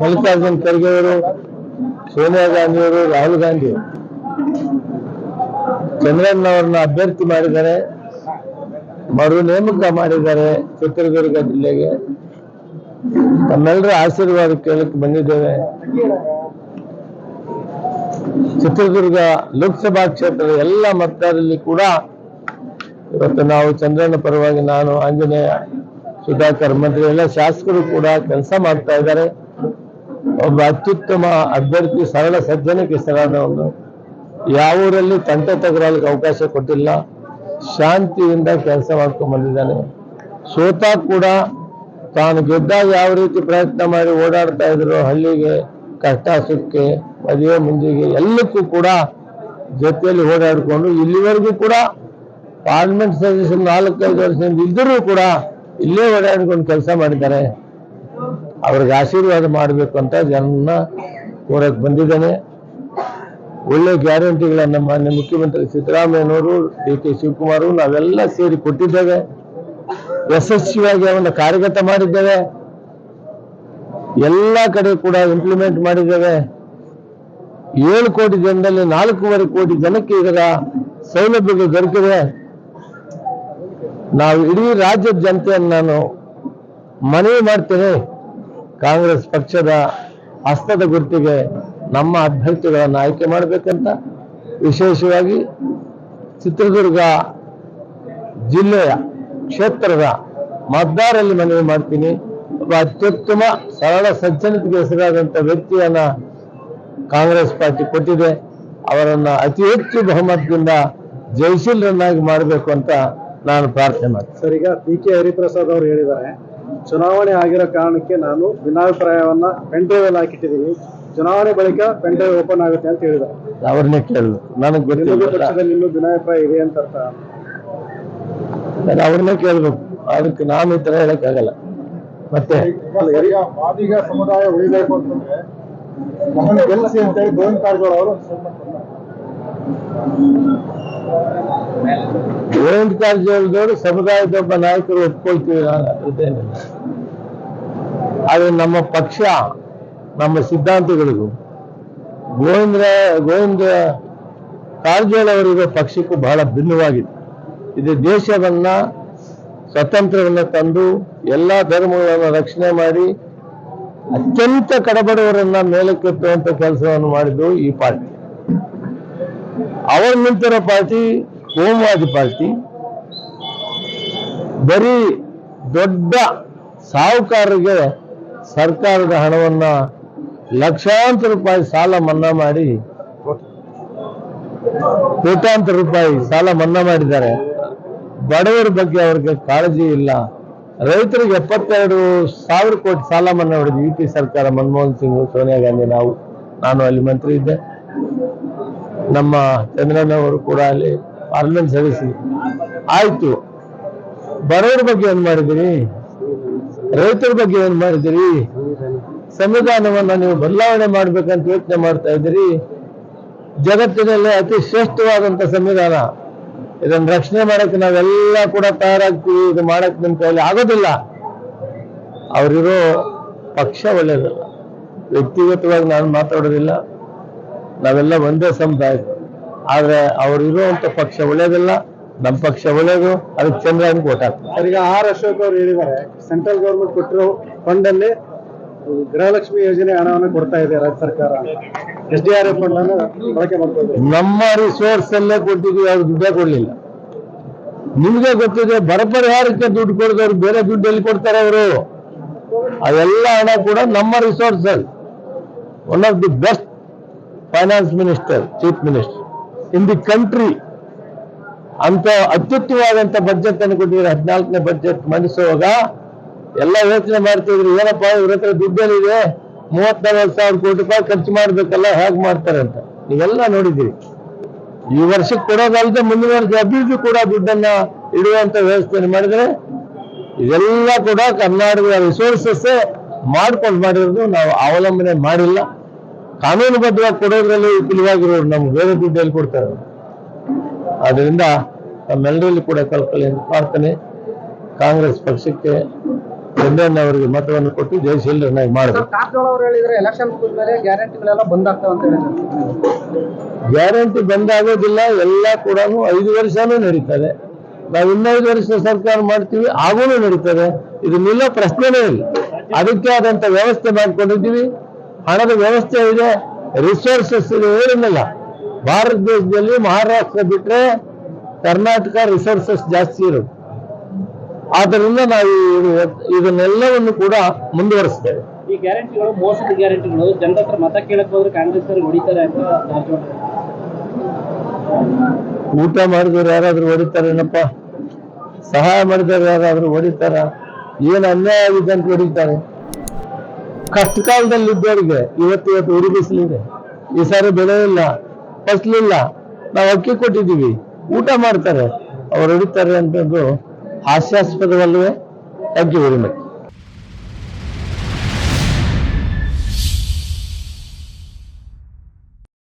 ಮಲ್ಲಿಕಾರ್ಜುನ್ ಖರ್ಗೆ ಅವರು, ಸೋನಿಯಾ ಗಾಂಧಿ ಅವರು, ರಾಹುಲ್ ಗಾಂಧಿ. ಚಂದ್ರಣ್ಣ ಅವರನ್ನ ಅಭ್ಯರ್ಥಿ ಮಾಡಿದ್ದಾರೆ. ಮರು ನೇಮಕ ಮಾಡಿದ್ದಾರೆ ಚಿತ್ರದುರ್ಗ ಜಿಲ್ಲೆಗೆ. ತಮ್ಮೆಲ್ಲರ ಆಶೀರ್ವಾದ ಕೇಳಕ್ಕೆ ಬಂದಿದ್ದೇವೆ. ಚಿತ್ರದುರ್ಗ ಲೋಕಸಭಾ ಕ್ಷೇತ್ರದ ಎಲ್ಲ ಮತದಾರರಲ್ಲಿ ಕೂಡ ಇವತ್ತು ನಾವು ಚಂದ್ರನ ಪರವಾಗಿ ನಾನು ಆಂಜನೇಯ ಸುಧಾಕರ್ ಮಂತ್ರಿ ಎಲ್ಲ ಶಾಸಕರು ಕೂಡ ಕೆಲಸ ಮಾಡ್ತಾ ಇದ್ದಾರೆ. ಒಬ್ಬ ಅತ್ಯುತ್ತಮ ಅಭ್ಯರ್ಥಿ, ಸರಳ ಸಜ್ಜನಕ್ಕೆ ಹೆಸರಾದವನು ಯಾವ ಊರಲ್ಲಿ ತಂಟೆ ತಗರಲಿಕ್ಕೆ ಅವಕಾಶ ಕೊಟ್ಟಿಲ್ಲ. ಶಾಂತಿಯಿಂದ ಕೆಲಸ ಮಾಡ್ಕೊಂಡು ಬಂದಿದ್ದಾನೆ. ಸೋತ ಕೂಡ ತಾನು ಗೆದ್ದಾಗ ಯಾವ ರೀತಿ ಪ್ರಯತ್ನ ಮಾಡಿ ಓಡಾಡ್ತಾ ಇದ್ರು, ಹಳ್ಳಿಗೆ ಕಷ್ಟ ಸುಖಕ್ಕೆ ಮದುವೆ ಮುಂದಿಗೆ ಎಲ್ಲಕ್ಕೂ ಕೂಡ ಜೊತೆಯಲ್ಲಿ ಓಡಾಡಿಕೊಂಡು ಇಲ್ಲಿವರೆಗೂ ಕೂಡ ಪಾರ್ಲಿಮೆಂಟ್ ಸದಸ್ಯರು ನಾಲ್ಕೈದು ವರ್ಷದಿಂದ ಇದ್ದರೂ ಕೂಡ ಇಲ್ಲೇ ಓಡಾಡ್ಕೊಂಡು ಕೆಲಸ ಮಾಡಿದ್ದಾರೆ. ಅವ್ರಿಗೆ ಆಶೀರ್ವಾದ ಮಾಡಬೇಕು ಅಂತ ಜನ ಕೋರಕ್ ಬಂದಿದ್ದೇನೆ. ಒಳ್ಳೆ ಗ್ಯಾರಂಟಿಗಳನ್ನು ಮಾನ್ಯ ಮುಖ್ಯಮಂತ್ರಿ ಸಿದ್ದರಾಮಯ್ಯನವರು ಡಿ ಕೆ ಶಿವಕುಮಾರ್ ನಾವೆಲ್ಲ ಸೇರಿ ಕೊಟ್ಟಿದ್ದೇವೆ. ಯಶಸ್ವಿಯಾಗಿ ಅವನ್ನ ಕಾರ್ಯಗತ ಮಾಡಿದ್ದೇವೆ. ಎಲ್ಲ ಕಡೆ ಕೂಡ ಇಂಪ್ಲಿಮೆಂಟ್ ಮಾಡಿದ್ದೇವೆ. ಏಳು ಕೋಟಿ ಜನದಲ್ಲಿ ನಾಲ್ಕೂವರೆ ಕೋಟಿ ಜನಕ್ಕೆ ಇದರ ಸೌಲಭ್ಯಗಳು ದೊರಕಿದೆ ನಾವು ಇಡೀ ರಾಜ್ಯದ ಜನತೆಯನ್ನು ನಾನು ಮನವಿ ಮಾಡ್ತೇನೆ. ಕಾಂಗ್ರೆಸ್ ಪಕ್ಷದ ಹಸ್ತದ ಗುರುತಿಗೆ ನಮ್ಮ ಅಭ್ಯರ್ಥಿಗಳನ್ನು ಆಯ್ಕೆ ಮಾಡಬೇಕಂತ ವಿಶೇಷವಾಗಿ ಚಿತ್ರದುರ್ಗ ಜಿಲ್ಲೆಯ ಕ್ಷೇತ್ರದ ಮತದಾರಲ್ಲಿ ಮನವಿ ಮಾಡ್ತೀನಿ. ಒಬ್ಬ ಅತ್ಯುತ್ತಮ, ಸರಳ, ಸಜ್ಜನತೆಗೆ ಹೆಸರಾದಂಥ ವ್ಯಕ್ತಿಯನ್ನ ಕಾಂಗ್ರೆಸ್ ಪಾರ್ಟಿ ಕೊಟ್ಟಿದೆ. ಅವರನ್ನ ಅತಿ ಹೆಚ್ಚು ಬಹುಮತದಿಂದ ಜಯಶೀಲರನ್ನಾಗಿ ಮಾಡಬೇಕು ಅಂತ ನಾನು ಪ್ರಾರ್ಥನೆ ಮಾಡ್ತೀನಿ. ಸರ್, ಈಗ ಪಿ ಕೆ ಹರಿಪ್ರಸಾದ್ ಅವರು ಹೇಳಿದ್ದಾರೆ. ಚುನಾವಣೆ ಆಗಿರೋ ಕಾರಣಕ್ಕೆ ನಾನು ಭಿನ್ನಾಭಿಪ್ರಾಯವನ್ನ ಪೆಂಡ್ರೈವಲ್ಲಿ ಹಾಕಿಟ್ಟಿದ್ದೀನಿ. ಚುನಾವಣೆ ಬಳಿಕ ಪೆಂಡ್ರೈವ್ ಓಪನ್ ಆಗುತ್ತೆ ಅಂತ ಹೇಳಿದ ಅವ್ರನ್ನೇ ಕೇಳಿದ್ರು ನನಗೆ ಗೊತ್ತಿಲ್ಲ. ಪಕ್ಷದಲ್ಲಿ ಇನ್ನೂ ಭಿನ್ನಾಭಿಪ್ರಾಯ ಇದೆ ಅಂತ ಅರ್ಥ. ನಾನು ಅವ್ರನ್ನೇ ಕೇಳಬೇಕು. ಅದಕ್ಕೆ ನಾನು ಈ ತರ ಹೇಳಕ್ಕಾಗಲ್ಲ ಮತ್ತೆ ಈಗ ಮಾದಿಗ ಸಮುದಾಯ ಉಳಿಬೇಕು ಅಂತಂದ್ರೆ ಗೆಲ್ಲಿಸಿ ಅಂತ ಹೇಳಿ ಗೋವಿಂದ ಕಾರಜೋಳ ಅವರು ಗೋವಿಂದ ಸಮುದಾಯದ ಒಬ್ಬ ನಾಯಕರು ಒಪ್ಕೊಳ್ತೀವಿ ನಾನು ಅದ್ರದ್ದೇನಿಲ್ಲ ಆದ್ರೆ ನಮ್ಮ ಪಕ್ಷ, ನಮ್ಮ ಸಿದ್ಧಾಂತಗಳಿಗೂ ಗೋವಿಂದ ಗೋವಿಂದ ಕಾರಜೋಳ ಅವರಿರೋ ಪಕ್ಷಕ್ಕೂ ಬಹಳ ಭಿನ್ನವಾಗಿದೆ. ಇದು ದೇಶವನ್ನ, ಸ್ವತಂತ್ರವನ್ನ ತಂದು ಎಲ್ಲಾ ಧರ್ಮಗಳನ್ನು ರಕ್ಷಣೆ ಮಾಡಿ ಅತ್ಯಂತ ಕಡಬಡವರನ್ನ ಮೇಲಕ್ಕೆತ್ತುವಂತ ಕೆಲಸವನ್ನು ಮಾಡಿದ್ದು ಈ ಪಾರ್ಟಿ. ಅವರು ನಿಂತಿರೋ ಪಾರ್ಟಿ, ಕೋಮುವಾದಿ ಪಾರ್ಟಿ. ಬರೀ ದೊಡ್ಡ ಸಾಹುಕಾರರಿಗೆ ಸರ್ಕಾರದ ಹಣವನ್ನ ಲಕ್ಷಾಂತರ ರೂಪಾಯಿ ಸಾಲ ಮನ್ನಾ ಮಾಡಿ, ಕೋಟ್ಯಾಂತರ ರೂಪಾಯಿ ಸಾಲ ಮನ್ನಾ ಮಾಡಿದ್ದಾರೆ. ಬಡವರ ಬಗ್ಗೆ ಅವ್ರಿಗೆ ಕಾಳಜಿ ಇಲ್ಲ. ರೈತರಿಗೆ ಎಪ್ಪತ್ತೆರಡು ಸಾವಿರ ಕೋಟಿ ಸಾಲ ಮನ್ನಾ ಮಾಡಿದ್ವಿ ಯು ಪಿ ಸರ್ಕಾರ ಮನಮೋಹನ್ ಸಿಂಗ್, ಸೋನಿಯಾ ಗಾಂಧಿ, ನಾವು, ನಾನು ಅಲ್ಲಿ ಮಂತ್ರಿ ಇದ್ದೆ. ನಮ್ಮ ಚಂದ್ರನವರು ಕೂಡ ಅಲ್ಲಿ ಪಾರ್ಲಿಮೆಂಟ್ ಸಲ್ಲಿಸಿ. ಆಯ್ತು. ಬಡವರ ಬಗ್ಗೆ ಏನ್ ಮಾಡಿದಿರಿ ರೈತರ ಬಗ್ಗೆ ಏನ್ ಮಾಡಿದಿರಿ ಸಂವಿಧಾನವನ್ನ ನೀವು ಬದಲಾವಣೆ ಮಾಡ್ಬೇಕಂತ ಯೋಚನೆ ಮಾಡ್ತಾ ಇದ್ದೀರಿ. ಜಗತ್ತಿನಲ್ಲೇ ಅತಿ ಶ್ರೇಷ್ಠವಾದಂತ ಸಂವಿಧಾನ. ಇದನ್ನ ರಕ್ಷಣೆ ಮಾಡಕ್ಕೆ ನಾವೆಲ್ಲ ಕೂಡ ತಯಾರಾಗ್ತೀವಿ. ಇದು ಮಾಡಕ್ ನಿಮ್ ಕೈಯಲ್ಲಿ ಆಗೋದಿಲ್ಲ. ಅವರಿರೋ ಪಕ್ಷ ಒಳ್ಳೇದಲ್ಲ. ವ್ಯಕ್ತಿಗತವಾಗಿ ನಾನು ಮಾತಾಡೋದಿಲ್ಲ. ನಾವೆಲ್ಲ ಒಂದೇ ಸಮುದಾಯ. ಆದ್ರೆ ಅವ್ರು ಇರುವಂತ ಪಕ್ಷ ಒಳ್ಳೇದಿಲ್ಲ ನಮ್ಮ ಪಕ್ಷ ಒಳ್ಳೇದು ಅದಕ್ಕೆ ಚಂದ್ರನ್ ಓಟ್ ಹಾಕ್ತಾರೆ ಈಗ ಆರ್ ಅಶೋಕ್ ಅವರು ಹೇಳಿದ್ದಾರೆ ಸೆಂಟ್ರಲ್ ಗವರ್ಮೆಂಟ್ ಕೊಟ್ಟಿರೋ ಫಂಡ್ ಅಲ್ಲಿ ಗೃಹಲಕ್ಷ್ಮಿ ಯೋಜನೆ ಹಣವನ್ನು ಕೊಡ್ತಾ ಇದೆ ರಾಜ್ಯ ಸರ್ಕಾರ. S D R F fund ಅನ್ನು ಬಳಕೆ ಮಾಡ್ಕೊಂಡು ನಮ್ಮ ರಿಸೋರ್ಸ್ ಅಲ್ಲೇ ಕೊಟ್ಟಿದ್ವಿ ಅವ್ರು ದುಡ್ಡೇ ಕೊಡ್ಲಿಲ್ಲ. ನಿಮ್ಗೆ ಗೊತ್ತಿದೆ ಬರ ಪರಿಹಾರಕ್ಕೆ ದುಡ್ಡು ಕೊಡಿದವ್ರು ಬೇರೆ ದುಡ್ಡು ಎಲ್ಲಿ ಕೊಡ್ತಾರೆ ಅವರು? ಅದೆಲ್ಲ ಹಣ ಕೂಡ ನಮ್ಮ ರಿಸೋರ್ಸ್ ಅಲ್ಲಿ. One of the best finance minister chief minister in the country ಅಂತ ಅತ್ಯುತ್ತಮವಾದಂತ ಬಜೆಟ್ ಅನ್ನು ಹದಿನಾಲ್ಕನೇ ಬಜೆಟ್ ಮಂಡಿಸುವಾಗ ಎಲ್ಲ ಯೋಚನೆ ಮಾಡ್ತಿದ್ರು, ಏನಪ್ಪಾ ಇವ್ರ ಹತ್ರ ದುಡ್ಡೇನಿದೆ? ಮೂವತ್ ನಲ್ವತ್ತು ಸಾವಿರ ಕೋಟಿ ರೂಪಾಯಿ ಖರ್ಚು ಮಾಡ್ಬೇಕಲ್ಲ, ಹೇಗ್ ಮಾಡ್ತಾರೆ ಅಂತ. ನೀವೆಲ್ಲ ನೋಡಿದ್ದೀರಿ. ಈ ವರ್ಷಕ್ಕೆ ಕೊಡೋದಲ್ಲದೆ ಮುಂದಿನ ವರ್ಷ ಅಭಿವೃದ್ಧಿ ಕೂಡ ದುಡ್ಡನ್ನ ಇಡುವಂತ ವ್ಯವಸ್ಥೆಯನ್ನು ಮಾಡಿದ್ರೆ ಇದೆಲ್ಲ ಕೂಡ ಕರ್ನಾಟಕದ ರಿಸೋರ್ಸಸ್ ಮಾಡ್ಕೊಂಡು ಮಾಡಿರೋದು ನಾವು ಅವಲಂಬನೆ ಮಾಡಿಲ್ಲ. ಕಾನೂನುಬದ್ಧವಾಗಿ ಕೊಡೋದ್ರಲ್ಲಿ ವಿಫಲವಾಗಿರೋರು ನಮ್ಗೆ ಬೇರೆ ದುಡ್ಡು ಎಲ್ಲಿ ಕೊಡ್ತಾರೆ. ಆದ್ರಿಂದ ನಮ್ಮೆಲ್ಲರಲ್ಲಿ ಕೂಡ ಕಲ್ಕಲೆ ಪ್ರಾರ್ಥನೆ ಕಾಂಗ್ರೆಸ್ ಪಕ್ಷಕ್ಕೆ ಚಂದ್ರಣ್ಣ ಅವರಿಗೆ ಮತವನ್ನು ಕೊಟ್ಟು ಜಯಶೀಲರನ್ನಾಗಿ ಮಾಡಬೇಕು. ಕಾರಜೋಳ ಅವರು ಹೇಳಿದ್ರೆ ಎಲೆಕ್ಷನ್ ಮೇಲೆ ಗ್ಯಾರಂಟಿಗಳೆಲ್ಲ ಬಂದ್ ಆಗ್ತಾವ ಅಂತ ಹೇಳಿದ್ರು. ಗ್ಯಾರಂಟಿ ಬಂದಾಗೋದಿಲ್ಲ ಎಲ್ಲ ಕೂಡ ಐದು ವರ್ಷನೂ ನಡೀತದೆ. ನಾವು ಇನ್ನೈದು ವರ್ಷ ಸರ್ಕಾರ ಮಾಡ್ತೀವಿ ಆಗೂ ನಡೀತದೆ. ಇದು ನಿಲ್ಲೋ ಪ್ರಶ್ನೆನೇ ಇಲ್ಲ. ಅದಕ್ಕೆ ಆದಂತ ವ್ಯವಸ್ಥೆ ಮಾಡ್ಕೊಂಡಿದ್ದೀವಿ. ಹಣದ ವ್ಯವಸ್ಥೆ ಇದೆ ರಿಸೋರ್ಸಸ್ ಇದೆ ಏನಿಲ್ಲ. ಭಾರತ ದೇಶದಲ್ಲಿ ಮಹಾರಾಷ್ಟ್ರ ಬಿಟ್ರೆ ಕರ್ನಾಟಕ ರಿಸೋರ್ಸಸ್ ಜಾಸ್ತಿ ಇರೋದು. ಆದ್ದರಿಂದ ನಾವು ಇದು- ಇದನ್ನೆಲ್ಲವನ್ನು ಕೂಡ ಮುಂದುವರಿಸ್ತೇವೆ. ಈ ಗ್ಯಾರಂಟಿಗಳು ಮೋಸದ ಗ್ಯಾರಂಟಿಗಳು ಜನರ ಹತ್ರ ಮತ ಕೇಳಕ್ ಹೋದ್ರೆ ಕಾಂಗ್ರೆಸ್ ಹೊಡಿತಾರೆ ಅಂತ ಊಟ ಮಾಡಿದವ್ರು ಯಾರಾದ್ರೂ ಹೊಡಿತಾರೇನಪ್ಪ ಸಹಾಯ ಮಾಡಿದವ್ರು ಯಾರಾದ್ರೂ ಹೊಡಿತಾರ? ಏನ್ ಅನ್ಯಾಯ ಆಗಿದೆ ಅಂತ ಹೊಡಿತಾರೆ. ಕಷ್ಟ ಕಾಲದಲ್ಲಿ ಇದ್ದವರಿಗೆ ಇವತ್ತು ಇವತ್ತು ಉರಿ ಬಿಸಿಲಿದೆ ಈ ಸಾರಿ ಬೆಳೆ ಇಲ್ಲ ಫಸಲಿಲ್ಲ ನಾವು ಅಕ್ಕಿ ಕೊಟ್ಟಿದ್ದೀವಿ. ಊಟ ಮಾಡ್ತಾರೆ. ಅವ್ರು ಹೊಡಿತಾರೆ ಅಂತದ್ದು ಹಾಸ್ಯಾಸ್ಪದವಲ್ಲವೇ? ಅಕ್ಕಿ ಮಚ್